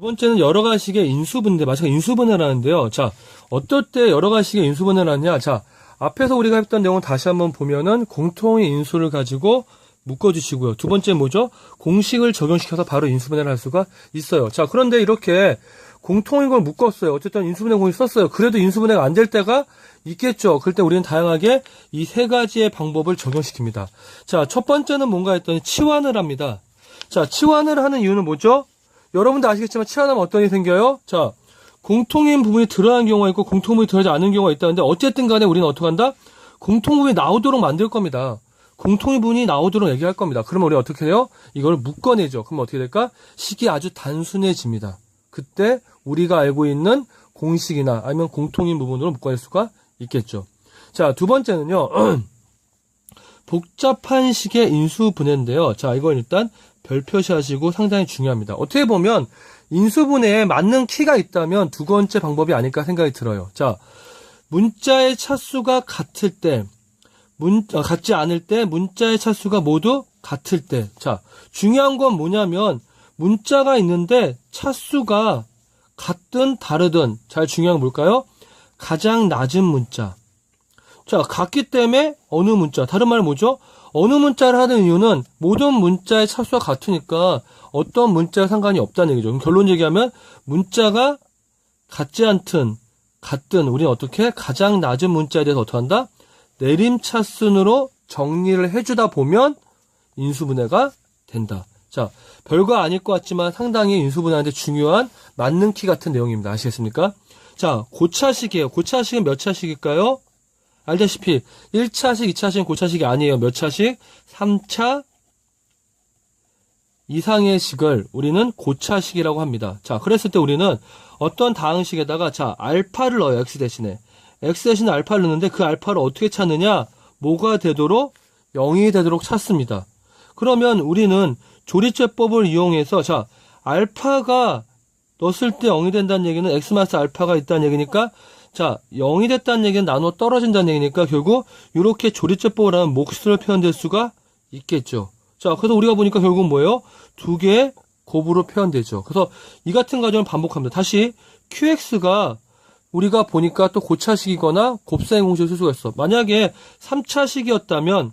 두 번째는 여러 가지의 인수분해, 마찬가지 인수분해를 하는데요. 자, 어떨 때 여러 가지의 인수분해를 하냐? 자, 앞에서 우리가 했던 내용을 다시 한번 보면은 공통의 인수를 가지고 묶어주시고요. 두 번째 뭐죠? 공식을 적용시켜서 바로 인수분해를 할 수가 있어요. 자, 그런데 이렇게 공통인 걸 묶었어요. 어쨌든 인수분해 공식 썼어요. 그래도 인수분해가 안 될 때가 있겠죠. 그럴 때 우리는 다양하게 이 세 가지의 방법을 적용시킵니다. 자, 첫 번째는 뭔가 했더니 치환을 합니다. 자, 치환을 하는 이유는 뭐죠? 여러분도 아시겠지만 치환하면 어떤 일이 생겨요? 자, 공통인 부분이 드러나는 경우가 있고 공통 부분이 드러나지 않는 경우가 있다는데 어쨌든 간에 우리는 어떻게 한다? 공통 부분이 나오도록 만들 겁니다. 공통인 부분이 나오도록 얘기할 겁니다. 그러면 우리 어떻게 해요? 이걸 묶어내죠. 그럼 어떻게 될까? 식이 아주 단순해집니다. 그때 우리가 알고 있는 공식이나 아니면 공통인 부분으로 묶어낼 수가 있겠죠. 자, 두 번째는요. 복잡한 식의 인수분해인데요. 자, 이건 일단 별 표시하시고 상당히 중요합니다. 어떻게 보면 인수분해에 맞는 키가 있다면 두 번째 방법이 아닐까 생각이 들어요. 자, 문자의 차수가 같을 때, 문, 어, 같지 않을 때, 문자의 차수가 모두 같을 때. 자, 중요한 건 뭐냐면, 문자가 있는데 차수가 같든 다르든, 잘 중요한 건 뭘까요? 가장 낮은 문자. 자, 같기 때문에 어느 문자, 다른 말 뭐죠? 어느 문자를 하는 이유는 모든 문자의 차수가 같으니까 어떤 문자와 상관이 없다는 얘기죠. 그럼 결론 얘기하면 문자가 같지 않든 같든 우리는 어떻게 가장 낮은 문자에 대해서 어떻게 한다? 내림차순으로 정리를 해주다 보면 인수분해가 된다. 자, 별거 아닐 것 같지만 상당히 인수분해하는데 중요한 맞는 키 같은 내용입니다. 아시겠습니까? 자, 고차식이에요. 고차식은 몇 차식일까요? 알다시피 1차식, 2차식은 고차식이 아니에요. 몇 차식? 3차 이상의 식을 우리는 고차식이라고 합니다. 자, 그랬을 때 우리는 어떤 다항식에다가 자, 알파를 넣어요. x 대신에. x 대신에 알파를 넣는데 그 알파를 어떻게 찾느냐? 뭐가 되도록 0이 되도록 찾습니다. 그러면 우리는 조리제법을 이용해서 자, 알파가 넣었을 때 0이 된다는 얘기는 x 마스 알파가 있다는 얘기니까 자, 0이 됐다는 얘기는 나눠 떨어진다는 얘기니까 결국 이렇게 조리제법을 하면 몫으로 표현될 수가 있겠죠. 자, 그래서 우리가 보니까 결국은 뭐예요? 두 개의 곱으로 표현되죠. 그래서 이 같은 과정을 반복합니다. 다시 QX가 우리가 보니까 또 고차식이거나 곱사행 공식을 쓸 수가 있어. 만약에 3차식이었다면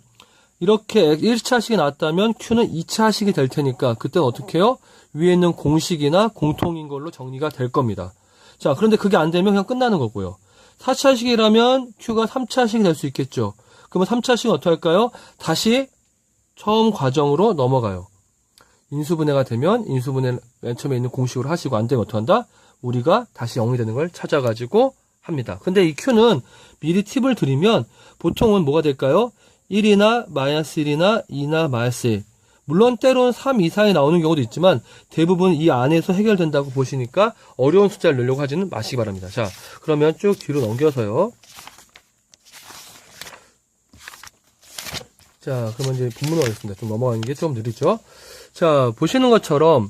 이렇게 1차식이 나왔다면 Q는 2차식이 될 테니까 그때는 어떻게 해요? 위에 있는 공식이나 공통인 걸로 정리가 될 겁니다. 자, 그런데 그게 안 되면 그냥 끝나는 거고요. 4차식이라면 Q가 3차식이 될 수 있겠죠. 그러면 3차식은 어떻게 할까요? 다시 처음 과정으로 넘어가요. 인수분해가 되면 인수분해 맨 처음에 있는 공식으로 하시고 안 되면 어떻게 한다? 우리가 다시 0이 되는 걸 찾아가지고 합니다. 근데 이 Q는 미리 팁을 드리면 보통은 뭐가 될까요? 1이나 마이너스 1이나 2나 마이너스 1. 물론 때로는 3 이상이 나오는 경우도 있지만 대부분 이 안에서 해결된다고 보시니까 어려운 숫자를 넣으려고 하지는 마시기 바랍니다. 자, 그러면 쭉 뒤로 넘겨서요. 자, 그러면 이제 본문으로 가겠습니다. 좀 넘어가는 게 좀 느리죠? 자, 보시는 것처럼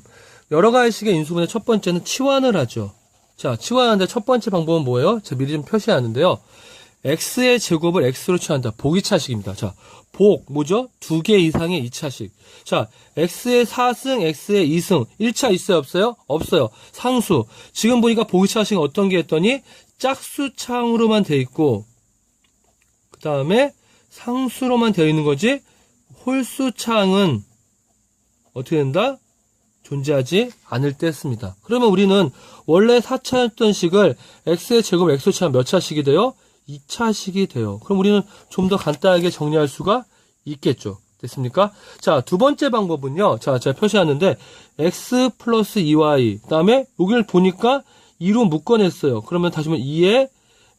여러 가지식의 인수분해 첫 번째는 치환을 하죠. 자, 치환하는데 첫 번째 방법은 뭐예요? 제가 미리 좀 표시하는데요. X의 제곱을 x로 취한다. 보기차식입니다. 자, 복, 뭐죠? 두 개 이상의 2차식. 자, x의 4승, x의 2승. 1차 있어요, 없어요? 없어요. 상수. 지금 보니까 보기차식은 어떤 게 했더니 짝수창으로만 돼 있고, 그 다음에 상수로만 되어 있는 거지, 홀수창은 어떻게 된다? 존재하지 않을 때 씁니다. 그러면 우리는 원래 4차였던 식을 x의 제곱 치면 몇 차식이 돼요? 2차식이 돼요. 그럼 우리는 좀 더 간단하게 정리할 수가 있겠죠. 됐습니까? 자, 두 번째 방법은요. 자, 제가 표시하는데 x 플러스 2y 그 다음에 여기를 보니까 2로 묶어냈어요. 그러면 다시 보면 2에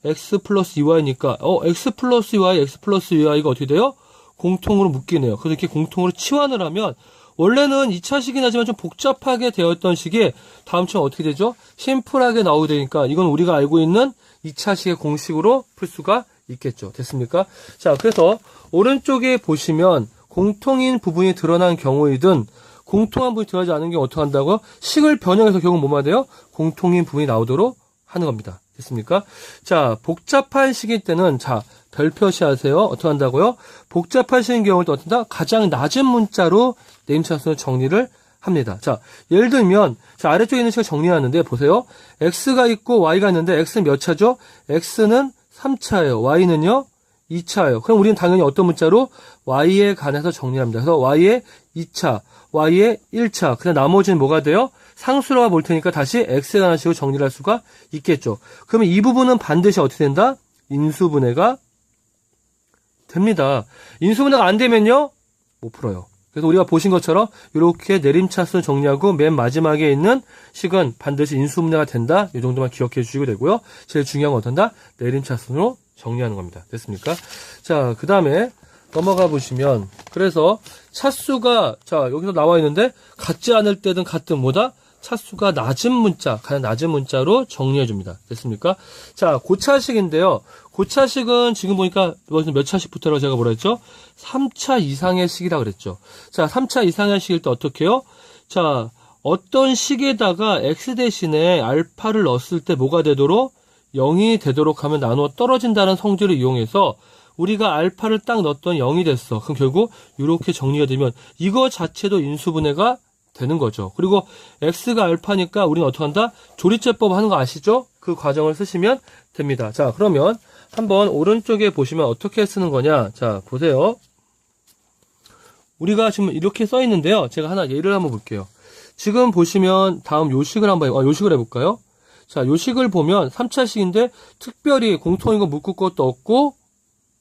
x 플러스 2y니까 어, x 플러스 2y, x 플러스 2y가 어떻게 돼요? 공통으로 묶이네요. 그래서 이렇게 공통으로 치환을 하면 원래는 2차식이 나지만 좀 복잡하게 되었던 식이 다음 주에 어떻게 되죠? 심플하게 나오게 되니까 이건 우리가 알고 있는 2차식의 공식으로 풀 수가 있겠죠. 됐습니까? 자, 그래서 오른쪽에 보시면 공통인 부분이 드러난 경우이든 공통한 부분이 드러나지 않은 경우 어떻게 한다고요? 식을 변형해서 결국 뭐만 돼요? 공통인 부분이 나오도록 하는 겁니다. 됐습니까? 자, 복잡한 식일 때는 자, 별 표시하세요. 어떻게 한다고요? 복잡한 식인 경우는 어떤다? 가장 낮은 문자로 네임차순을 정리를 합니다. 자, 예를 들면, 자, 아래쪽에 있는 식을 정리하는데, 보세요. x가 있고 y가 있는데, x는 몇 차죠? x는 3차예요. y는요? 2차예요. 그럼 우리는 당연히 어떤 문자로? y에 관해서 정리합니다. 그래서 y의 2차, y의 1차, 그다음 나머지는 뭐가 돼요? 상수로가 볼 테니까 다시 관한 식으로 정리를 할 수가 있겠죠. 그러면 이 부분은 반드시 어떻게 된다? 인수분해가 됩니다. 인수분해가 안 되면요? 못 풀어요. 그래서 우리가 보신 것처럼 이렇게 내림차순 정리하고 맨 마지막에 있는 식은 반드시 인수분해가 된다. 이 정도만 기억해 주시고 되고요. 제일 중요한 건 어떤다? 내림차순으로 정리하는 겁니다. 됐습니까? 자, 그 다음에 넘어가 보시면 그래서 차수가 자 여기서 나와 있는데 같지 않을 때든 같든 뭐다? 차수가 낮은 문자, 가장 낮은 문자로 정리해 줍니다. 됐습니까? 자, 고차식인데요. 고차식은 지금 보니까 몇 차식부터라고 제가 뭐라 했죠? 3차 이상의 식이라 그랬죠. 자, 3차 이상의 식일 때 어떻게 해요? 자, 어떤 식에다가 x 대신에 알파를 넣었을 때 뭐가 되도록 0이 되도록 하면 나누어 떨어진다는 성질을 이용해서 우리가 알파를 딱 넣었더니 0이 됐어. 그럼 결국 이렇게 정리가 되면 이거 자체도 인수분해가 되는 거죠. 그리고 x가 알파니까 우리는 어떻게 한다? 조리제법 하는 거 아시죠? 그 과정을 쓰시면 됩니다. 자, 그러면 한번 오른쪽에 보시면 어떻게 쓰는 거냐? 자, 보세요. 우리가 지금 이렇게 써 있는데요. 제가 하나 예를 한번 볼게요. 지금 보시면 다음 요식을 한번 해, 아, 요식을 해볼까요? 자, 요식을 보면 3차식인데 특별히 공통인 거 묶을 것도 없고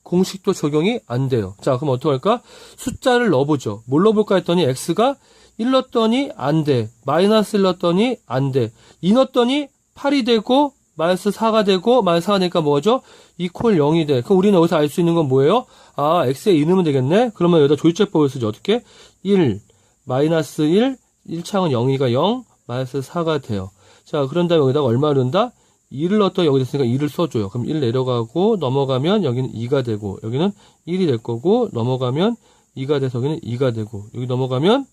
공식도 적용이 안 돼요. 자, 그럼 어떡할까? 숫자를 넣어보죠. 뭘 넣어볼까 했더니 x가 1 넣었더니 안 돼. 마이너스 1 넣었더니 안 돼. 2 넣었더니 8이 되고 마이너스 4가 되고 마이너스 4가 되니까 뭐죠? 이퀄 0이 돼. 그럼 우리는 여기서 알 수 있는 건 뭐예요? 아, x에 2 넣으면 되겠네? 그러면 여기다 조율제법을 쓰죠. 어떻게? 1, 마이너스 1, 1창은 0이가 0, 마이너스 4가 돼요. 자, 그런 다음에 여기다가 얼마 넣는다? 2를 넣었더니 여기 됐으니까 2를 써줘요. 그럼 1 내려가고 넘어가면 여기는 2가 되고 여기는 1이 될 거고 넘어가면 2가 돼서 여기는 2가 되고 여기 넘어가면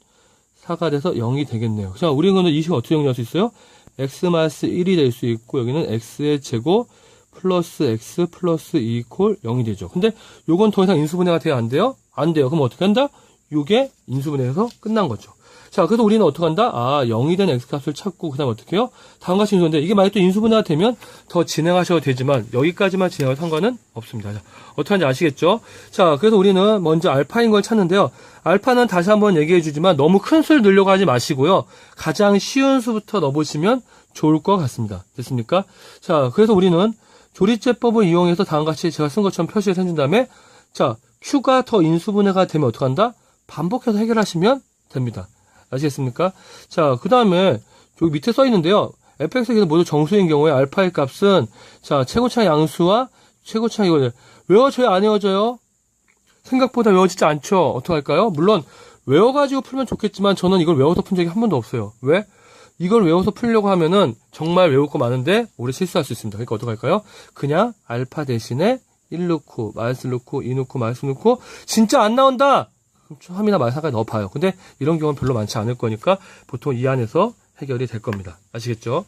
4가 돼서 0이 되겠네요. 자, 우리는 이 식을 어떻게 정리할 수 있어요? x 마이너스 1이 될 수 있고 여기는 x의 제곱 플러스 x 플러스 2 이퀄 0이 되죠. 근데 요건 더 이상 인수분해가 돼야 안 돼요? 안 돼요. 그럼 어떻게 한다? 요게 인수분해에서 끝난 거죠. 자, 그래서 우리는 어떻게 한다? 아, 0이 된 x값을 찾고 그 다음 어떻게 해요? 다음과 같이 인수인데 이게 만약 또 인수분해가 되면 더 진행하셔도 되지만 여기까지만 진행할 상관은 없습니다. 자, 어떻게 하는지 아시겠죠? 자, 그래서 우리는 먼저 알파인 걸 찾는데요. 알파는 다시 한번 얘기해 주지만 너무 큰 수를 넣으려고 하지 마시고요. 가장 쉬운 수부터 넣어보시면 좋을 것 같습니다. 됐습니까? 자, 그래서 우리는 조리제법을 이용해서 다음과 같이 제가 쓴 것처럼 표시를 해준 다음에 자, Q가 더 인수분해가 되면 어떻게 한다? 반복해서 해결하시면 됩니다. 아시겠습니까? 자, 그 다음에 여기 밑에 써 있는데요. fx에서 모두 정수인 경우에 알파의 값은 자, 최고차 양수와 최고차 이거를 외워져요? 안 외워져요? 생각보다 외워지지 않죠? 어떡할까요? 물론 외워가지고 풀면 좋겠지만 저는 이걸 외워서 푼 적이 한 번도 없어요. 왜? 이걸 외워서 풀려고 하면은 정말 외울 거 많은데 오래 실수할 수 있습니다. 그러니까 어떡할까요? 그냥 알파 대신에 1 넣고 마이너스 넣고 2 넣고 마이너스 넣고 진짜 안 나온다! 함이나 마이너스까지 넣어봐요. 근데 이런 경우는 별로 많지 않을 거니까 보통 이 안에서 해결이 될 겁니다. 아시겠죠?